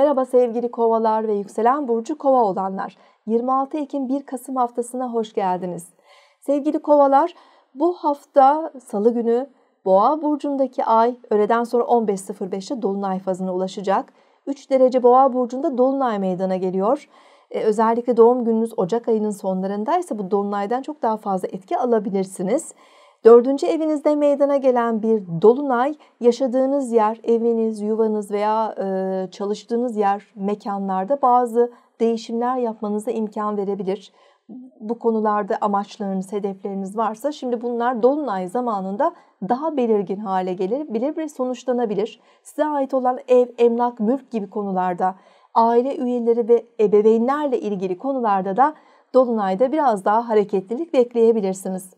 Merhaba sevgili kovalar ve yükselen burcu kova olanlar. 26 Ekim 1 Kasım haftasına hoş geldiniz. Sevgili kovalar bu hafta salı günü Boğa burcundaki ay öğleden sonra 15.05'te dolunay fazına ulaşacak. 3 derece Boğa burcunda dolunay meydana geliyor. Ee, özellikle doğum gününüz Ocak ayının sonlarındaysa bu dolunaydan çok daha fazla etki alabilirsiniz. Dördüncü evinizde meydana gelen bir dolunay yaşadığınız yer, eviniz, yuvanız veya e, çalıştığınız yer, mekanlarda bazı değişimler yapmanıza imkan verebilir. Bu konularda amaçlarınız, hedefleriniz varsa şimdi bunlar dolunay zamanında daha belirgin hale gelebilir ve sonuçlanabilir. Size ait olan ev, emlak, mülk gibi konularda, aile üyeleri ve ebeveynlerle ilgili konularda da dolunayda biraz daha hareketlilik bekleyebilirsiniz.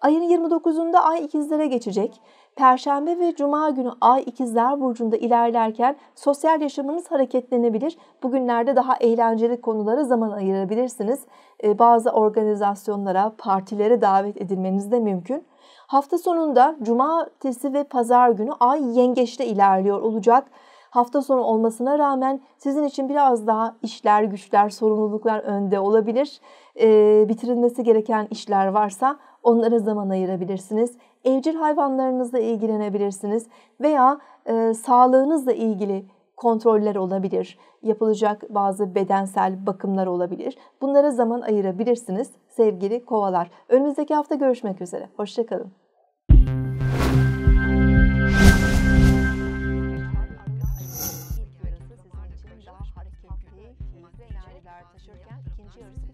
Ayın 29'unda Ay ikizlere geçecek. Perşembe ve Cuma günü Ay ikizler burcunda ilerlerken sosyal yaşamınız hareketlenebilir. Bugünlerde daha eğlenceli konulara zaman ayırabilirsiniz. Ee, bazı organizasyonlara, partilere davet edilmeniz de mümkün. Hafta sonunda Cumartesi ve Pazar günü Ay yengeçte ilerliyor olacak. Hafta sonu olmasına rağmen sizin için biraz daha işler, güçler, sorumluluklar önde olabilir. Ee, bitirilmesi gereken işler varsa onlara zaman ayırabilirsiniz. Evcil hayvanlarınızla ilgilenebilirsiniz veya e, sağlığınızla ilgili kontroller olabilir. Yapılacak bazı bedensel bakımlar olabilir. Bunlara zaman ayırabilirsiniz sevgili kovalar. Önümüzdeki hafta görüşmek üzere. Hoşçakalın. yarışmalar taşırken ikinci yarısında